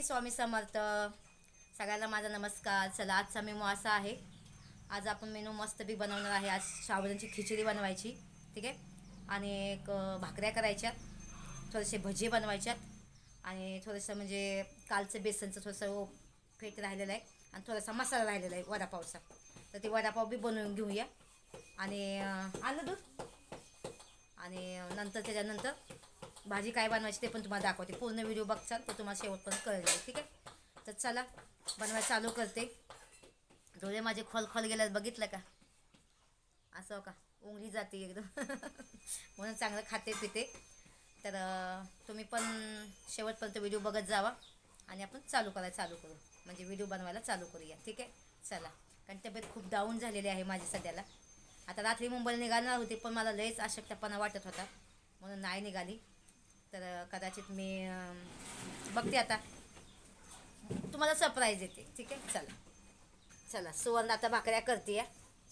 श्री स्वामी समर्थ. सगळ्यांना माझा नमस्कार. चला आजचा मेनू असा आहे. आज आपण मेनू मस्त बी बनवणार आहे. आज शाबुदांची खिचडी बनवायची ठीक आहे? आणि एक भाकऱ्या करायच्यात थोडेसे भजी बनवायच्यात. आणि थोडंसं म्हणजे कालचं बेसनचं थोडंसं फेट राहिलेलं आहे आणि थोडासा मसाला राहिलेला आहे वडापावचा. तर ते वडापाव बी बनवून घेऊया. आणि आलं दूध. आणि नंतर त्याच्यानंतर भाजी काय बनवायची ते पण तुम्हाला दाखवते. पूर्ण व्हिडिओ बघचाल तर तुम्हाला शेवटपर्यंत कळेल ठीक आहे? तर चला बनवायला चालू करते. डोळे माझे खोल खोल गेल्यास बघितलं का? असं हो का? उंगली जाते एकदम. म्हणून चांगलं खाते पिते. तर तुम्ही पण शेवटपर्यंत व्हिडिओ बघत जावा आणि आपण चालू करायला चालू करू. म्हणजे व्हिडिओ बनवायला चालू करूया ठीक आहे? चला. कारण तब्येत खूप डाऊन झालेली आहे माझी सध्याला. आता रात्री मुंबईला निघालणार होती पण मला लयच अशक्तपणा वाटत होता. म्हणून नाही निघाली. तर कदाचित मी बघते आता. तुम्हाला सरप्राईज देते ठीक आहे? चला. चला. सुवर्ण आता भाकऱ्या करते या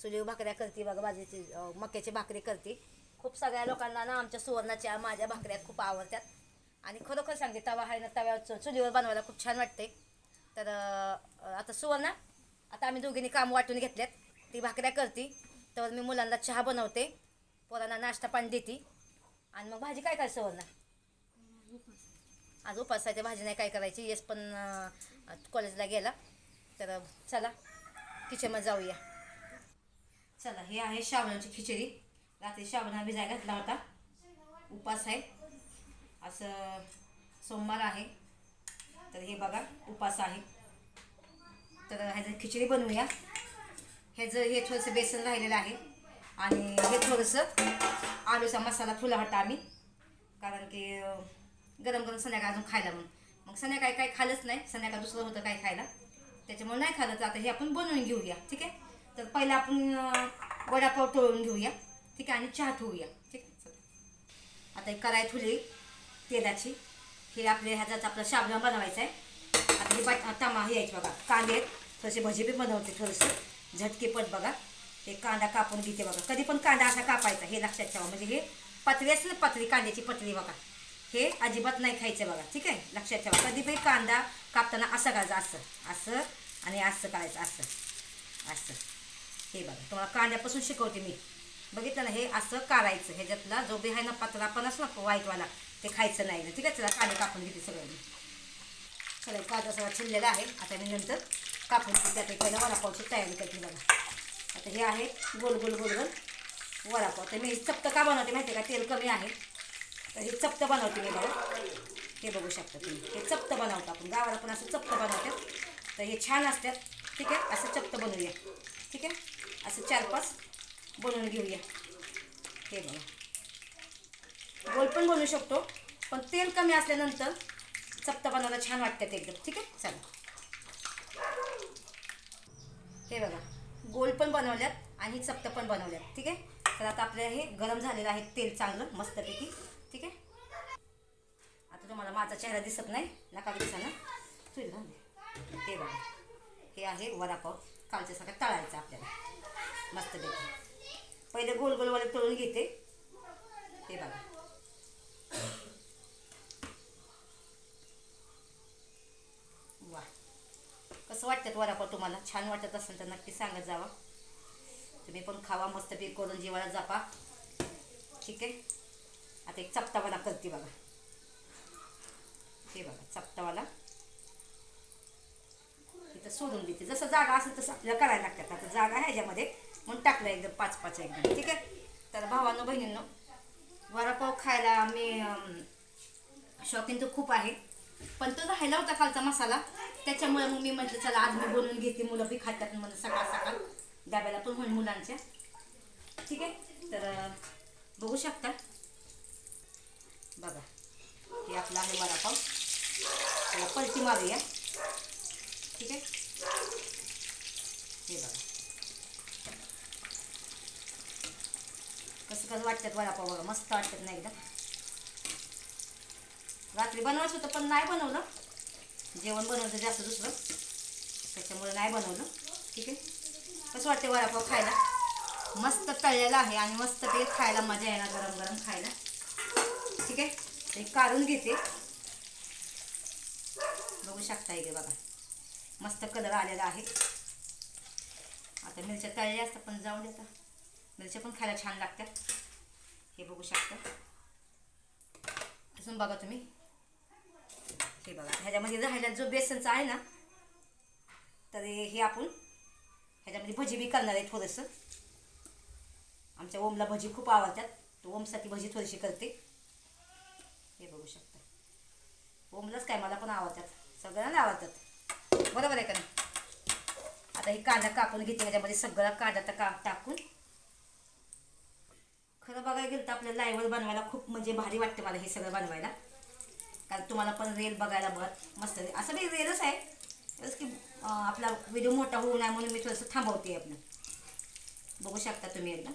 चुलीवर भाकऱ्या करते बघा बाजूची मक्याची भाकरी करते. खूप सगळ्या लोकांना ना आमच्या सुवर्णाच्या माझ्या भाकऱ्या खूप आवडतात. आणि खरोखर सांगते तवा आहे ना तव्यावर चुलीवर बनवायला खूप छान वाटते. तर आता सुवर्ण आता आम्ही दोघींनी काम वाटून घेतल्यात ती भाकऱ्या करते. तर मी मुलांना चहा बनवते. पोरांना नाश्ता पाणी देते. आणि मग भाजी काय काय सुवर्ण? आज उपास भाजी नाही काय करायची? येस पण कॉलेजला गेला. तर चला किचनमध्ये जाऊया. चला हे आहे शावणाची खिचडी. रात्री शावणा भिजाय घातला होता. उपास आहे. असं सोमवार आहे. तर हे बघा उपास आहे. तर ह्याचं खिचडी बनवूया. ह्याचं हे थोडंसं बेसन राहिलेलं आहे. आणि हे थोडंसं आलूचा मसाला फुला होता आम्ही. कारण की गरम गरम संध्याकाळ अजून खायला म्हणून. मग संध्याकाळी काही खाल्लंच नाही संध्याकाळ दुसरं होतं काय खायला. त्याच्यामुळे नाही खाल्लं तर आता हे आपण बनवून घेऊया ठीक आहे? तर पहिला आपण वडापाव तळून घेऊया ठीक आहे? आणि चहा ठेवूया ठीक आहे? आता एक कढाई ठुली तेलाची. हे आपल्या ह्याचाच आपलं शाबणा बनवायचं आहे. आता हे बाय टमा हे यायचे बघा कांदे आहेत. थोडेसे भजी बी बनवते थोडंसं. झटकेपट बघा. हे कांदा कापून घेते बघा. कधी पण कांदा असा कापायचा हे लक्षात ठेवा. म्हणजे हे पतळी असेल ना कांद्याची पतळी बघा. हे अजिबात नाही खायचं बघा ठीक आहे? लक्षात ठेवा. कधी पण कांदा कापताना असं करायचं असं असं आणि असं करायचं असं असं. हे बघा तुम्हाला कांद्यापासून शिकवते मी. बघितलं ना हे असं काढायचं ह्याच्यातला जो बी आहे ना पातळा पण असं ना वाईटवाला ते खायचं नाही ना. ठीक आहे चला कांदे कापून घेते सगळं मी. चला कांदा सगळा छिल्लेला आहे. आता मी नंतर कापून घेते. त्यात पहिला वडापावची तयारी करते बघा. आता हे आहे गोल गोल गोल गोल वडापाव. तर मी चपटं का बनवते माहिती आहे का? तेल कमी आहे. तर हे चपटं बनवते मी बघा. हे बघू शकता तुम्ही. हे चपटं बनवतो आपण. गावाला पण असं चपटं बनवतात. तर हे छान असतात. ठीक आहे? असं चपटं बनवूया. ठीक आहे? असं चार पाच बनवून घेऊया. हे बघा. गोल पण बनवू शकतो. पण तेल कमी असल्यानंतर चपटं बनवायला छान वाटतात एकदम. ठीक आहे? चला हे बघा. गोल पण बनवल्यात आणि चपटं पण बनवल्यात. ठीक आहे? तर आता आपल्याला हे गरम झालेलं आहे तेल चांगलं मस्तपैकी. ठीक आहे? आता तुम्हाला माझा चेहरा दिसत नाही. नका दिसा ना दे. हे बघा. हे आहे वडापाव. कालच्या सगळ्या तळायचा आपल्याला. मस्त मस्तपैकी पहिले गोल गोलवाले तळून घेते. हे बघा. वा. कसं वाटतात वडापाव तुम्हाला? छान वाटत असेल तर नक्की सांगत जावा. तुम्ही पण खावा. मस्तपैकी करून जेवायला जापा. ठीक आहे? आता एक चपतावाला करते बघा. हे बघा चपटावाला. इथं सोडून देते. जसं जागा असेल तसं आपल्याला करायला लागतात. आता जागा आहे ह्याच्यामध्ये. म्हणून टाकलं एकदम पाच पाच एकदम. ठीक आहे? तर भावांनो बहिणींनो वडापाव खायला मी अं, शौकीन तर खूप आहे. पण तो राहिला होता खालचा मसाला. त्याच्यामुळे मग मी म्हटलं चला आज मी बनवून घेते. मुलं बी खातात म्हणून सकाळ सकाळ. डब्याला पण होईल मुलांच्या. ठीक आहे? तर बघू शकता. बघा. हे आपला आहे वडापाव. त्याला पलटी मारूया. ठीक आहे? हे बघा. कसं कसं वाटतात वडापाव बघा. मस्त वाटतात ना एकदा. रात्री बनवायचं होतं पण नाही बनवलं. जेवण बनवलं जास्त दुसरं. त्याच्यामुळे नाही बनवलं. ठीक आहे? कसं वाटते वडापाव खायला? मस्त तळलेला आहे आणि मस्त ते खायला मजा येणार गरम गरम खायला. ठीक आहे? हे काढून घेते. बघू शकता इथे बघा. मस्त कलर आलेला आहे. आता मिरच्या तळल्या असतात पण जाऊन देता मिरच्या पण खायला छान लागतात. हे बघू शकता. अजून बघा तुम्ही. हे बघा. ह्याच्यामध्ये राहिला जो बेसनचा आहे ना तर हे आपण ह्याच्यामध्ये भजी बी करणार आहे थोडंसं. आमच्या ओमला भजी खूप आवडतात. तो ओमसाठी भजी थोडीशी करते. शकता ओमलाच काय मला पण आवडतात. सगळ्यांना आवडतात. बरोबर आहे का नाही? आता ही कांदा कापून घेते त्याच्यामध्ये सगळा कांदा तर का टाकून. खरं बघायला गेलं तर आपल्या लाईव्हर बनवायला खूप म्हणजे भारी वाटते मला हे सगळं बनवायला. कारण तुम्हाला पण रेल बघायला बघत मस्त असं मी रेलच आहे. तरच की आपला व्हिडिओ मोठा होऊ नये म्हणून मी थोडंसं थांबवते आपलं. बघू शकता तुम्ही एकदा.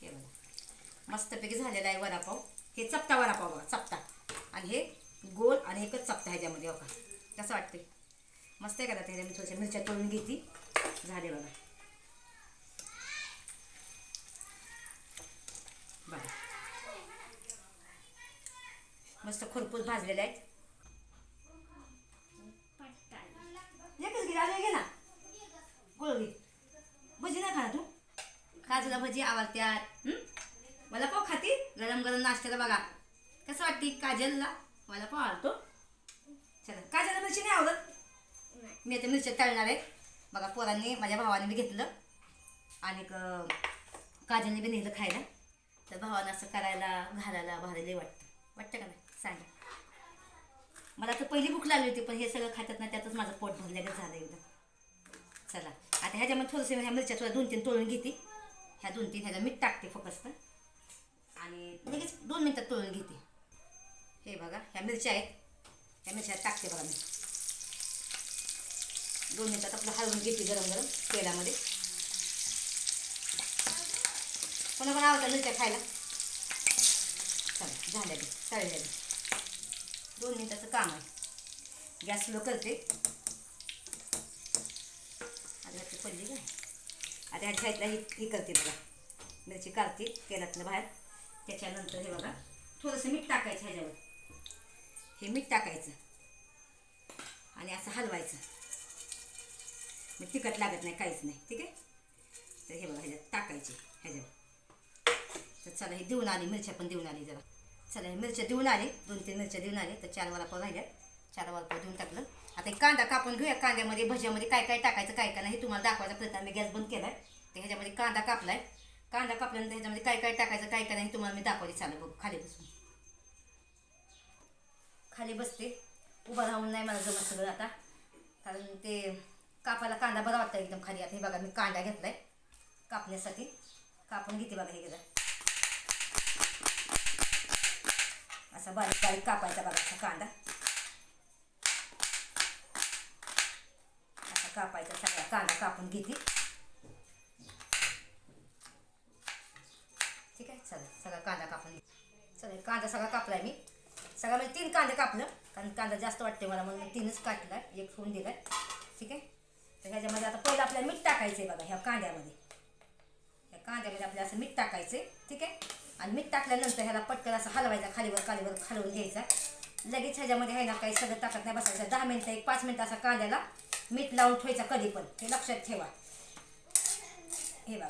हे बघा. मस्तपैकी झालेला आहे वडापाव. हे चपटा वडापाव बघा चपटा. आणि हे गोल आणि एकच चपटा ह्याच्यामध्ये हो बघा कसं वाटते मस्त आहे का त्याच्या मी थोड्याशा मिरच्या तळून घेते झाले बघा. बघा मस्त खुरपूस भाजलेले आहेत एकच घे अजून ना. गोळ घे. भजी नाही खा तू? काजूला भजी आवडत्यात मला पाव खाती? गरम गरम नाश्त्याला बघा. कसं वाटते? काजलला? मला पाव आवडतो. चला काजलला मिरची नाही आवडत? मी आता मिरच्या तळणार आहे. बघा पोरांनी माझ्या भावाने बी घेतलं. आणि काजलने बी नेलं खायला. तर भावानं असं करायला घालायला भारी वाटतं. वाटतं का नाही? सांगा. मला तर पहिली भूक लागली होती पण हे सगळं खातात ना त्यातच माझं पोट भरल्यागत झालं एकदम. चला. आता ह्याच्यामध्ये थोडंसं ह्या मिरच्या थोड्या दोन तीन तोळून घेते. ह्या दोन तीन ह्याला मीठ टाकते फक्त आणि लगेच दोन मिनटात तोळून घेते. हे बघा ह्या मिरच्या आहेत. ह्या मिरच्या टाकते बघा मी. दोन मिनटात आपलं हलवून घेते गरम गरम तेलामध्ये. कोणा पण आवडतं मिरच्या खायला? चला झाल्या ते तळल्या दोन मिनिटाचं काम आहे. गॅस स्लो करते. आता पडली काय आता ह्या साईडला ही ही करते बघा. मिरची काढते तेलातलं बाहेर. त्याच्यानंतर हे बघा थोडंसं मीठ टाकायचं ह्याच्यावर. हे मीठ टाकायचं. आणि असं हलवायचं. मग तिखट लागत नाही काहीच नाही. ठीक आहे? तर हे बघा ह्याच्यात टाकायचे ह्याच्यावर. तर चला हे देऊन आली मिरच्या पण देऊन आली जरा. चला हे मिरच्या देऊन आले दोन तीन मिरच्या देऊन आले तर चार वाला पाव राहिल्या चार वाला पाव देऊन टाकलं. आता एक कांदा कापून घेऊया. कांद्यामध्ये भज्यामध्ये काय काय टाकायचं काय काय नाही हे तुम्हाला दाखवायचा प्रयत्न. मी गॅस बंद केला आहे तर ह्याच्यामध्ये कांदा कापलाय. कांदा कापल्यानंतर ह्याच्यामध्ये काय काय टाकायचं काय काय नाही तुम्हाला मी दाखवते चालेल बघ खाली बसून. खाली बसते. उभं राहून नाही मला जमत सगळं आता. कारण ते कापायला कांदा बरा वाटतं एकदम खाली. आता हे बघा मी कांदा घेतलाय कापण्यासाठी. कापून घेते बघा हे गेला असा बारीक बारीक कापायचा बघा असा कांदा. असा कापायचा सगळा कांदा कापून घेते. चला सगळा कांदा कापून सगळे कांदा सगळा कापलाय मी. सगळा म्हणजे तीन कांदे कापलं कारण कांदा जास्त वाटते मला म्हणून तीनच काटला एक फोन दिलाय. ठीक आहे? तर ह्याच्यामध्ये आता पहिलं आपल्याला मीठ टाकायचं आहे बघा ह्या कांद्यामध्ये. ह्या कांद्यामध्ये आपल्याला असं मीठ टाकायचं आहे ठीक आहे? आणि मीठ टाकल्यानंतर ह्याला पटकन असं हलवायचा खालीवर खालीवर खालवून घ्यायचा. लगेच ह्याच्यामध्ये आहे ना काही सगळं टाकत नाही बसायचं. दहा मिनटं एक पाच मिनटं असा कांद्याला मीठ लावून ठेवायचा कधी पण. हे लक्षात ठेवा. हे बघा.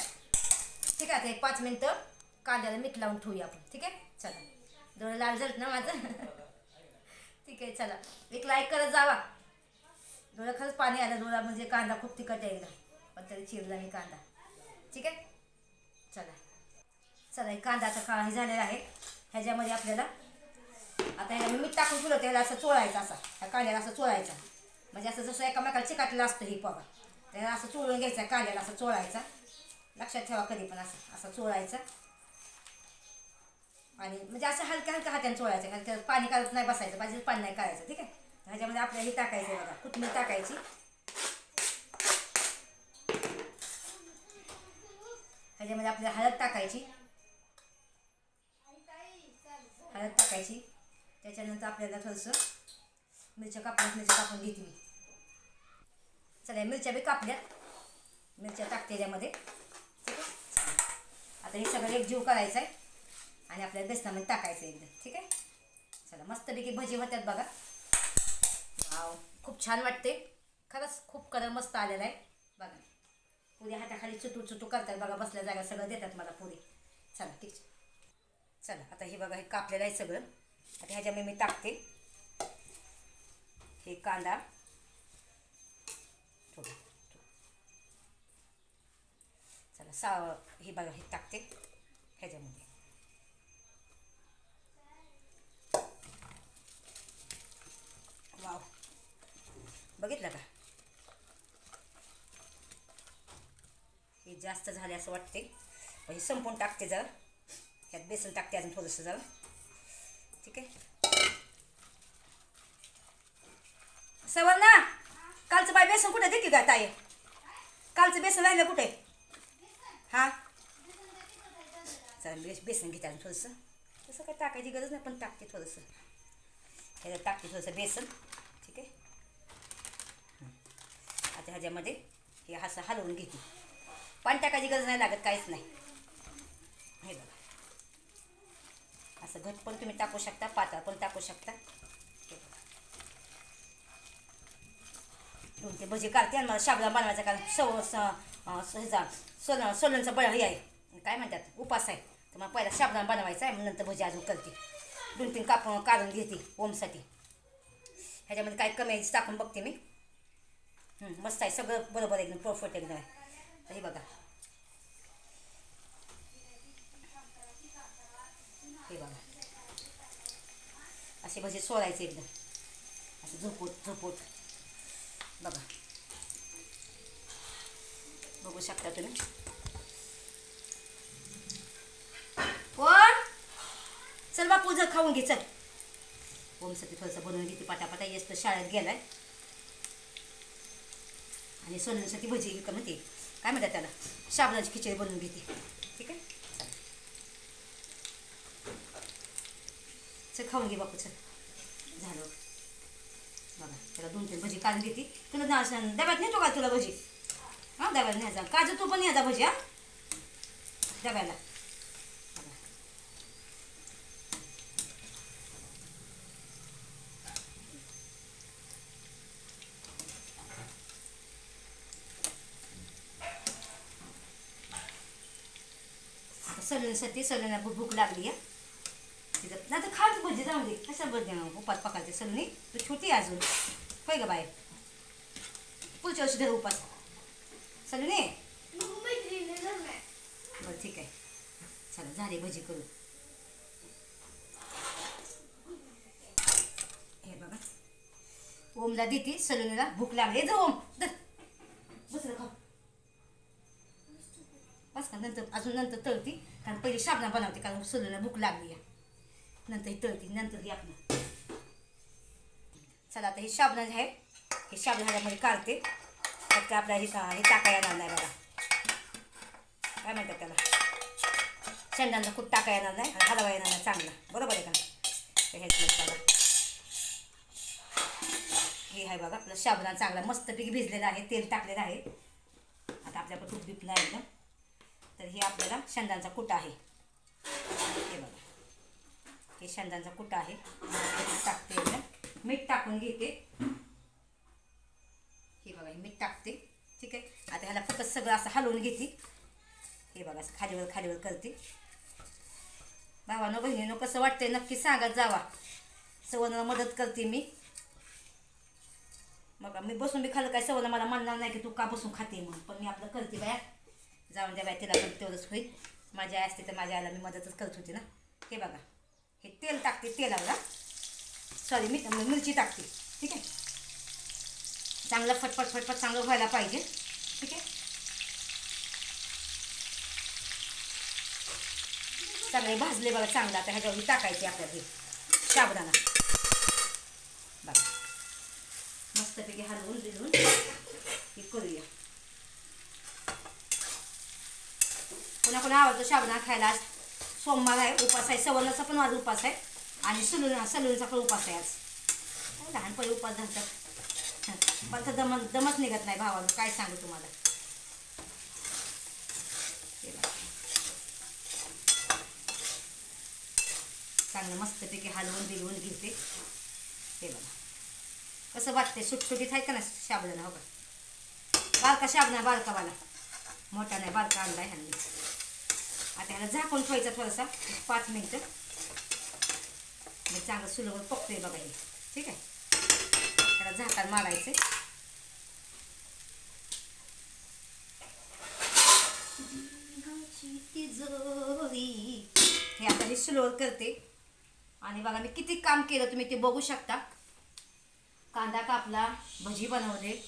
ठीक आहे? आता पाच मिनटं कांद्याला मीठ लावून ठेवूया आपण ठीक आहे? चला. डोळे लाल झालं ना माझं? ठीक आहे चला. एक लाईक करत जावा. डोळ्या खरंच पाणी आलं डोळा म्हणजे कांदा खूप तिखट आहे एकदा. पण तरी चिरला मी कांदा. ठीक आहे? चला. चला हे कांदाचा का हे झालेला आहे. ह्याच्यामध्ये आपल्याला आता ह्याला मी मीठ टाकून ठेवलं त्याला असं चोळायचं असा. ह्या कांद्याला असं चोळायचा. म्हणजे असं जसं एकामेकाला चिकाटलं असतं ही पवा त्याला असं चोळून घ्यायचं कांद्याला असं चोळायचा. लक्षात ठेवा कधी पण असं असं चोळायचं. आणि म्हणजे असं हलक्या हलक्या हाताने चोळायचं कारण पाणी काढत नाही बसायचं पाहिजे पाणी नाही काढायचं ठीक आहे? ह्याच्यामध्ये आपल्याला हे टाकायचं आहे बघा कोथिंबीर टाकायची. ह्याच्यामध्ये आपल्याला हळद टाकायची. हळद टाकायची. त्याच्यानंतर आपल्याला थोडंसं मिरच्या कापून मिरच्या कापून घेते मी. चला मिरच्या बी कापल्या. मिरच्या टाकते त्याच्यामध्ये ठीक आहे? आता हे सगळं एकजीव करायचं आहे. आणि आपल्याला बेसनामध्ये टाकायचं आहे एकदम ठीक आहे? चला मस्तपैकी भजी होत्यात बघा. वाव छान वाटते खरंच खूप कलर मस्त आलेला आहे. बघा. पुरी हाताखाली चुटू चुटू करतात बघा बसल्या जागा सगळं देतात मला पुरी. चला ठीक चला आता हे बघा हे कापलेलं आहे सगळं. आता ह्याच्यामध्ये मी टाकते. हे कांदा. चला सा हे बघा हे टाकते. ह्याच्यामध्ये. वाव बघितलं का? हे जास्त झाले असं वाटते. हे संपून टाकते जरा. ह्यात बेसन टाकते अजून थोडंसं जरा. ठीक आहे? सवर्णा कालचं बाय बेसन कुठे देते का ताई? कालचं बेसन राहिलं कुठे? हा? चला बेस बेसन घेते आणि थोडंसं. तसं काय टाकायची गरज नाही पण टाकते थोडंसं. ह्याच्यात टाकते थोडंसं बेसन. ह्याच्या ह्याच्यामध्ये हे असं हलवून घेते. पाणी टाकायची गरज नाही लागत काहीच नाही. हे बघा. असं घट पण तुम्ही टाकू शकता पातळ पण टाकू शकता. ते भजी काढते आणि मला शाबला बनवायचा कारण सव स ह्याचा सोल सोलनचा बळ हे आहे. काय म्हणतात? उपास आहे. तर मग पहिला शाबला बनवायचा आहे मग नंतर भजी अजून करते. दोन तीन काप काढून घेते ओमसाठी. ह्याच्यामध्ये काय कमी आहे टाकून बघते मी. मस्त आहे सगळं बरोबर एकदम परफेक्ट एकदम आहे. हे बघा. हे बघा. असे भजे सोडायचे एकदम. असं झोपूट झोपूट बघा. बघू शकता तुम्ही. कोण? चल बापू जर खाऊन घे चल. ओमसाठी थोडंसं बनवून घेते पाटापाटा. येस तर शाळेत गेलाय. आणि सोन्यासाठी भजी का म्हणते. काय म्हणतात त्याला? शाबणाची खिचडी बनवून घेते. ठीक आहे? चल चल खाऊन घे बापू चल. झालं. बघा त्याला दोन तीन भजी काढून घेते. तुला ना असं डब्यात नेतो का तुला भजी? हां डब्याला न्यायचा. काजू तू पण न्यायचा भजी हा? डब्याला बघा. आता सलूनसाठी सलूनला भूक लागली आहे. तिथं नाही तर खात भजी जाऊ दे. कशा भजी उपास पकायचे. सलूनी तू छोटी अजून. होय ग बाय पुढच्या वर्षी धर उपास. सलूनी बरं ठीक आहे. चला झाली भजी करू हे बघा. ओमला देते. सलूनीला भूक लागली. जा ओम. धर दुसरं खाऊ बस का नंतर अजून नंतर तळती. कारण पहिली शाबणा बनवते कारण सलूनला भूक लागली आहे. नंतर ही तळती नंतर ही आपण. चला आता हे शाबणा आहे. हे शाबणा ह्याच्यामध्ये काढते. त्यात काय आपल्या हे हे टाका येणार नाही बघा. काय म्हणतात त्याला? शेंडांना खूप टाका येणार नाही आणि हलवा येणार नाही चांगला. बरोबर आहे का ह्याच्यामध्ये हे आहे बघा आपलं शाबणा चांगला मस्तपैकी भिजलेला आहे तेल टाकलेलं आहे. आता आपल्याकडे खूप बीप आहे एकदम तर हे आपल्याला शेंदांचा कुटा आहे. हे बघा. हे शेंदांचा कुटा आहे. टाकते मीठ टाकून घेते. हे बघा हे मीठ टाकते. ठीक आहे? आता ह्याला फक्त सगळं असं हलवून घेते. हे बघा खालीवर खालीवर करते. भावानो बहिणीनं कसं वाटतंय? नक्की सांगत जावा. सवनाला मदत करते मी. बघा मी बसून बी खाल्लं काय? सवना मला म्हणणार नाही की तू का बसून खाते म्हणून. पण मी आपलं करते बाया. जाऊन द्या बाय तिला पण तेवढंच होईल. माझी आई असते तर माझ्या आईला मी मदतच करत होती ना. हे बघा. हे तेल टाकते तेलावर सॉरी मी मिरची टाकते. ठीक आहे? चांगलं फटफट फटफट चांगलं व्हायला पाहिजे. ठीक आहे? चांगले भाजले बघा चांगलं. आता ह्याच्यावर टाकायचे आपल्याला हे. साबुदाणा. बघा. मस्तपैकी हलवून बिलवून हे करूया. पुन्हा पुन्हा आवडतो शाबणा खायला? आज सोमवार आहे उपास आहे. सवर्णाचा पण आज उपास आहे. आणि सलून सलूनचा पण उपास आहे आज. हो, लहानपणी उपास धरतात मला तर दम दमच निघत नाही भावानं काय सांगू तुम्हाला? चांगलं मस्तपैकी हलवून बिलवून घेते. हे बघा. कसं वाटते सुटसुटीत आहे का ना शाबुदाना हो का? बारका शाबणा बारकावाला. मोठा नाही बारका आणला आहे ह्यांनी. आता ह्याला झाकून ठेवायचा थोडासा पाच मिनटं. चांगलं सुलभ पकतोय बघा हे. ठीक आहे? त्याला झाकण मारायचं हे आता मी स्लोअर करते. आणि बघा मी किती काम केलं तुम्ही ते बघू शकता. कांदा कापला भजी बनवले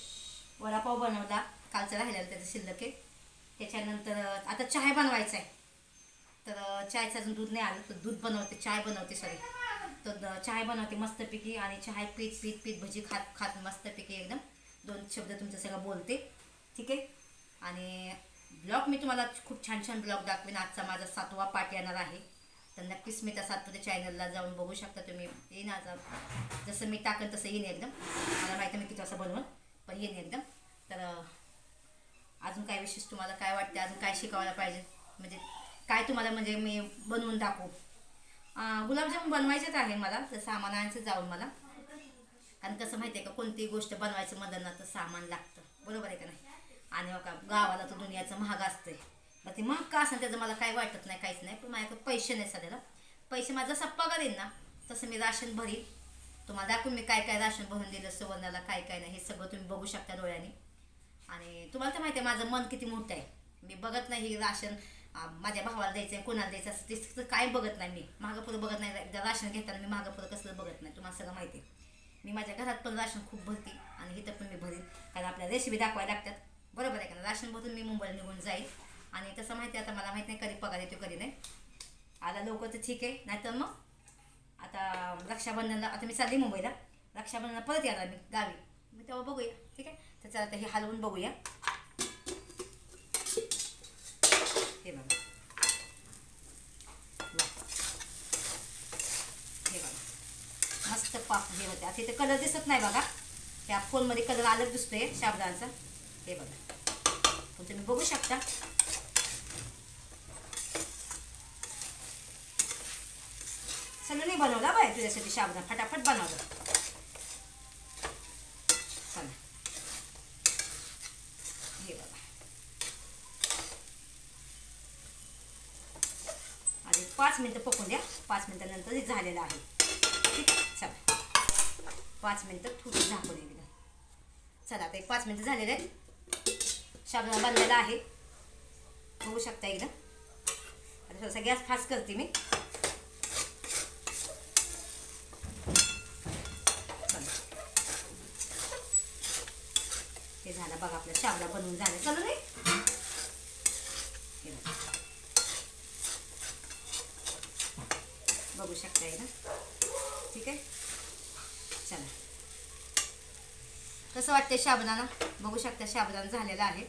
वडापाव बनवला कालचा राहिलेला त्याचं शिल्लक आहे. त्याच्यानंतर आता चहा बनवायचा आहे तर चायचं अजून दूध नाही आलं तर दूध बनवते चाय बनवते सॉरी तर द- चाय बनवते मस्तपैकी आणि चाय पीत पीत पीत भजी खात खात मस्तपैकी एकदम. दोन शब्द तुमचं सगळं बोलते. ठीक आहे? आणि ब्लॉग मी तुम्हाला खूप छान छान ब्लॉग दाखवेन. आजचा माझा सातवा पाठ येणार आहे. तर नक्कीच मी त्या सातपुते चॅनलला जाऊन बघू शकता तुम्ही. येईन आज जसं मी टाकेन तसं येईन एकदम. मला माहिती मी किती असं बनवून पण येईन एकदम. तर अजून काय विशेष तुम्हाला काय वाटते? अजून काय शिकवायला पाहिजे? म्हणजे काय तुम्हाला म्हणजे मी बनवून दाखवू? अं, गुलाबजामुन बनवायचेच आहे मला तर सामान आणायचं जाऊन मला. कारण कसं माहिती आहे का कोणतीही गोष्ट बनवायचं म्हणलं तर सामान लागतं. बरोबर आहे का नाही? आणि हो का गावाला तर दुनियाचं महाग असतंय. मग ते महाग का असेल त्याचं मला काय वाटत नाही काहीच नाही. पण माझ्याकडे पैसे नाही सध्याला. पैसे माझा जसा पगार येईल ना तसं मी राशन भरीन. तुम्हाला दाखवून मी काय काय राशन भरून दिलं सुवर्णाला काय काय नाही हे सगळं तुम्ही बघू शकता डोळ्याने. आणि तुम्हाला तर माहिती आहे माझं मन किती मोठं आहे. मी बघत नाही राशन. माझ्या भावाला द्यायचं आहे कोणाला द्यायचं असं ते काय बघत नाही मी. महागापुरं बघत नाही एकदा राशन घेताना मी महागापुरं कसलं बघत नाही तुम्हाला सगळं माहिती आहे. मी माझ्या घरात पण राशन खूप भरते आणि इथं पण मी भरीन. कारण आपल्या रेसिपी दाखवायला लागतात. बरोबर आहे का राशन भरून मी मुंबईला निघून जाईल आणि तसं माहिती आहे आता मला माहीत नाही कधी पगार येतो कधी नाही. आला लवकर तर ठीक आहे. नाहीतर मग आता रक्षाबंधनला आता मी चालली मुंबईला. रक्षाबंधनला परत येणार मी गावी. मी तेव्हा बघूया. ठीक आहे? तर चला आता हे हलवून बघूया हे बघा वा. हे बघा हे होते आता इथे कलर दिसत नाही बघा. त्या फोनमध्ये कलर अलग दिसतोय शाबदानचा हे बघा. पण तुम्ही बघू शकता. सगळं नाही बनवला बाय तुझ्यासाठी शाबदान फटाफट बनवलं चला. हे बघा. आणि पाच मिनटं पकवून द्या. पाच मिनटानंतर हे झालेलं आहे. पाच मिनटं थोडी झाकून एकदा चला आता एक पाच मिनटं झालेले आहेत. शाबुदाना बनलेला आहे. होऊ शकता एकदा. आता थोडासा गॅस फास्ट करते मी. हे झालं बघा आपलं शाबला बनवून झालं. चला नाही बघू. शकता ना? ठीक आहे चला कसं वाटतंय शाबुदाना बघू शकता शाबुदाना झालेला आहे.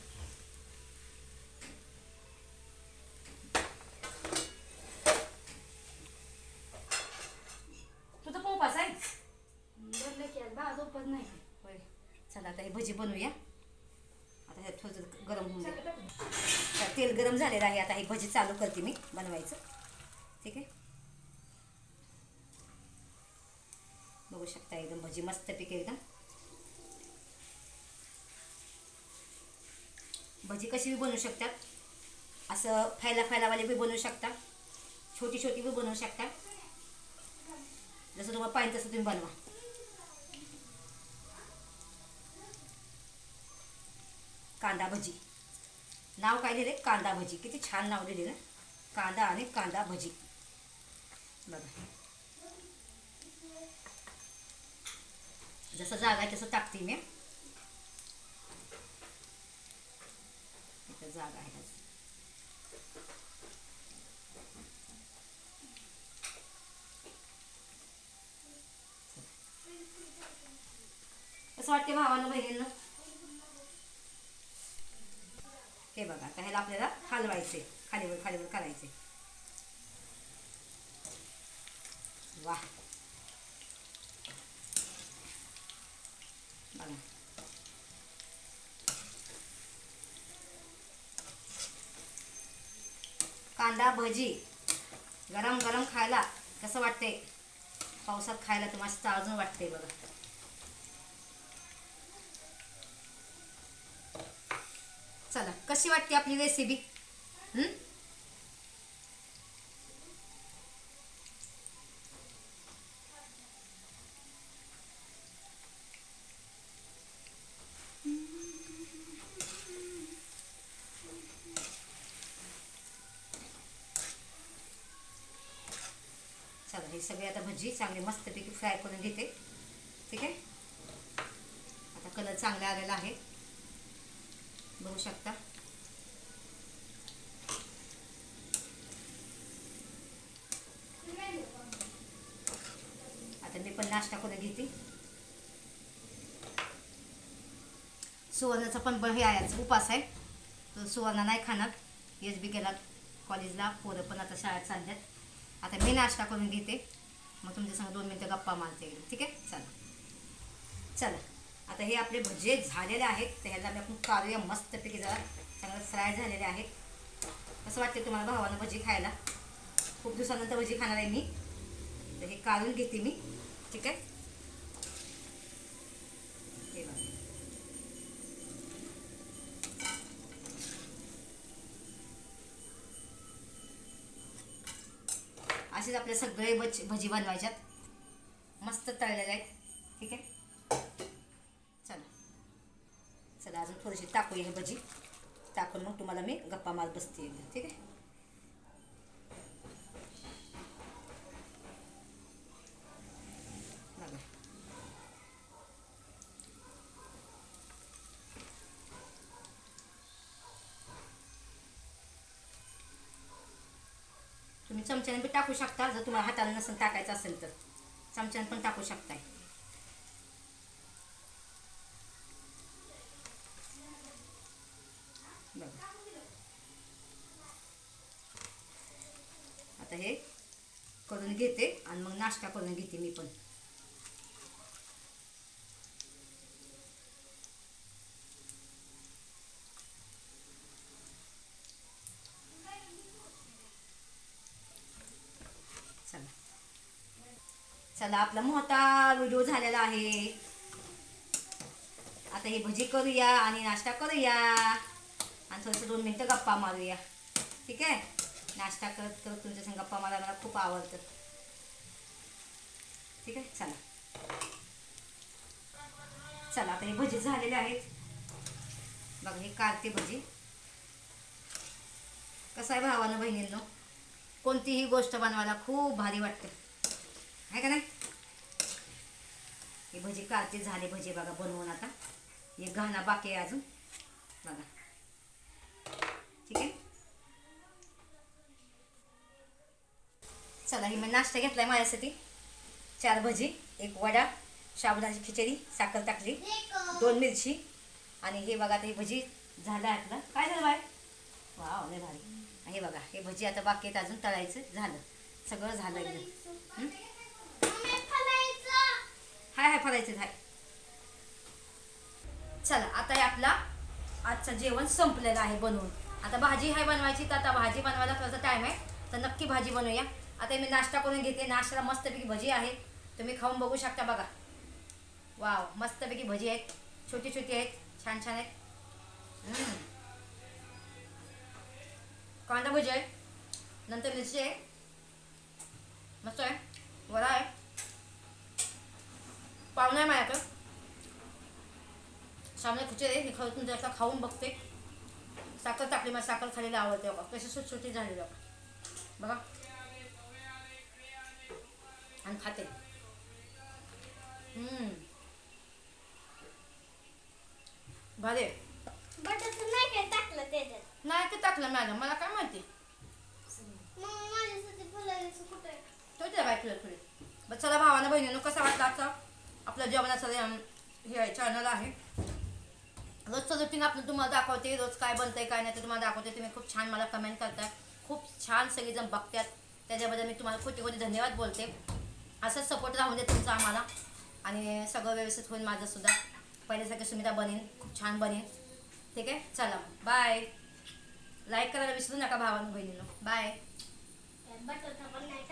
तुझं पोपास आहे? नाही. चला आता हे भजी बनवूया. आता हे थोडं गरम होऊन तर तेल गरम झालेलं आहे. आता ही भजी चालू करते मी बनवायचं. ठीक आहे? बघू शकता एकदम भजी मस्त पिके एकदम. भजी कशी बी बनवू शकतात असं फायला फायलावाले बी बनवू शकता. छोटी छोटी बी बनवू शकता. जसं तुम्हाला पाहिजे तसं तुम्ही बनवा. कांदा भजी. नाव काय लिहिले कांदा भजी. किती छान नाव लिहिले ना. कांदा आणि कांदा भजी. बघा. जसं जागा आहे तसं टाकते मी. इथं जागा आहे असं वाटते भावानं बहिणींना हे बघा आता ह्याला आपल्याला हलवायचे खालीवर खालीवर करायचे वा कांदा भजी गरम गरम खायला कसं वाटते पावसात खायला तर मस्त अजून वाटते बघा. चला कशी वाटते आपली रेसिपी हम्म सगळे आता भजी चांगली मस्तपैकी फ्राय करून घेते. ठीक आहे? आता कलर चांगला आलेला आहे. बघू शकता. आता मी पण नाश्ता करून घेते. सुवर्णाचा पण ब- हे आहे उपास आहे. तर सुवर्णा नाही खाणार. एस बी गेला कॉलेजला पोरं पण आता शाळेत चालल्यात. आता मी नाश्ता करून घेते. मग तुमच्या संग दोन मिनटं गप्पा मारते ठीक आहे? चला. चला. आता हे आपले भजे झालेले आहेत. तर ह्याला मी आपण काढूया मस्तपैकी जरा चांगलं फ्राय झालेले आहेत. कसं वाटते तुम्हाला भावानं भजी खायला? खूप दिवसानंतर भजी खाणार आहे मी. तर हे काढून घेते मी. ठीक आहे हे बघा असेच आपले सगळे बच भजी बनवायच्यात. मस्त तळलेले आहेत. ठीक आहे? चला. चला अजून थोडीशी टाकूया हे भजी. टाकून मग तुम्हाला मी गप्पा मारत बसते ठीक आहे बघा तुम्ही चमच्याने पण टाकू शकता जर तुम्हाला हाताला नसेल टाकायचं असेल तर. चमच्याने पण टाकू शकताय. बघा. आता हे करून घेते आणि मग नाश्ता करून घेते मी पण चला झाला आपला मोठा व्हिडिओ झालेला आहे. आता हे भजी करूया आणि नाश्ता करूया. आणि थोडंसं दोन मिनटं गप्पा मारूया. ठीक आहे? नाश्ता करत करत तुमच्या संग गप्पा मारायला मला खूप आवडतं. ठीक आहे? चला. चला आता हे भजी झालेले आहेत. बघा हे काढते भजी. कसं आहे भावानं बहिणींनो? कोणतीही गोष्ट बनवायला खूप भारी वाटते. आहे का नाही? हे भजी काढते झाले भजी बघा बनवून आता. हे घाणा बाकी आहे अजून. बघा. ठीक आहे? चला ही मी नाश्ता घेतलाय माझ्यासाठी. चार भजी एक वडा शाबुदाची खिचडी साखर टाकली दोन मिरची आणि हे बघा आता हे भजी झालं आहे आपलं. काय झालं बाय वाव लय भारी. हे बघा हे भजी आता बाकी आहेत अजून तळायचं झालं. सगळं झालं एकदम हाय हाय फरायचं हाय. चला आता हे आपला आजचं जेवण संपलेलं आहे बनवून. आता भाजी हाय बनवायची तर आता भाजी बनवायला थोडासा टाईम आहे. तर नक्की भाजी बनवूया. आता मी नाश्ता करून घेते. नाश्त्याला मस्तपैकी भजी आहे. तुम्ही खाऊन बघू शकता बघा. वाव मस्तपैकी भजी आहेत. छोटी छोटी आहेत. छान छान आहेत. कांदा भजी आहे. नंतर मिरची आहे. मस्त आहे. वडा आहे. पाहुणा आहे माझ्याकडं सामने खुचे रे खाऊ तुमच्या आता खाऊन बघते. साखर टाकली मला साखर खालेली आवडते बघा. कशी सुटसुटी झाली बघा. बघा. आणि खाते. हम्म. भारी नाही टाकलं त्याच्यात? नाही ते टाकलं मॅडम? मला काय माहिती? तो त्या बाय तुला थोडी बरं चला भावानं बहिणीनं कसा वाटला आजचा आपलं जेवणाचं हे, हे चॅनल आहे. रोजचं रुटीन आपलं तुम्हाला दाखवते रोज काय बनतंय काय नाही ते तुम्हाला दाखवते. तुम्ही खूप छान मला कमेंट करताय. खूप छान सगळेजण बघतात. त्याच्याबद्दल मी तुम्हाला कोटी कोटी धन्यवाद बोलते. असंच सपोर्ट राहून दे तुमचा आम्हाला. आणि सगळं व्यवस्थित होईल माझंसुद्धा पहिल्यासारखी सुविधा बनेन खूप छान बनेन. ठीक आहे? चला बाय लाईक करायला विसरू नका भावानं बहिणीनं. बाय